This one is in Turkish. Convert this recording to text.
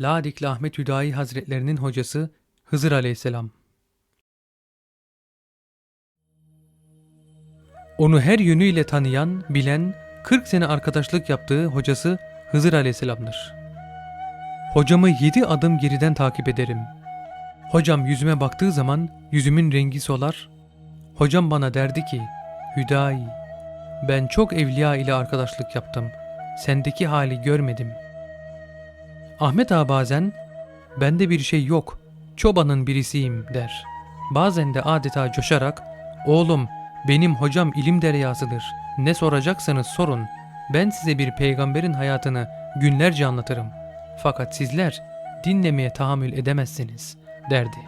Ladikli Ahmet Hüdayi Hazretlerinin hocası Hızır Aleyhisselam. Onu her yönüyle tanıyan, bilen, 40 sene arkadaşlık yaptığı hocası Hızır Aleyhisselam'dır. Hocamı 7 adım geriden takip ederim. Hocam yüzüme baktığı zaman yüzümün rengi solar. Hocam bana derdi ki, Hüdayi, ben çok evliya ile arkadaşlık yaptım. Sendeki hali görmedim. Ahmet ağa bazen, bende bir şey yok, çobanın birisiyim der. Bazen de adeta coşarak, oğlum benim hocam ilim deryasıdır. Ne soracaksanız sorun. Ben size bir peygamberin hayatını günlerce anlatırım. Fakat sizler dinlemeye tahammül edemezsiniz derdi.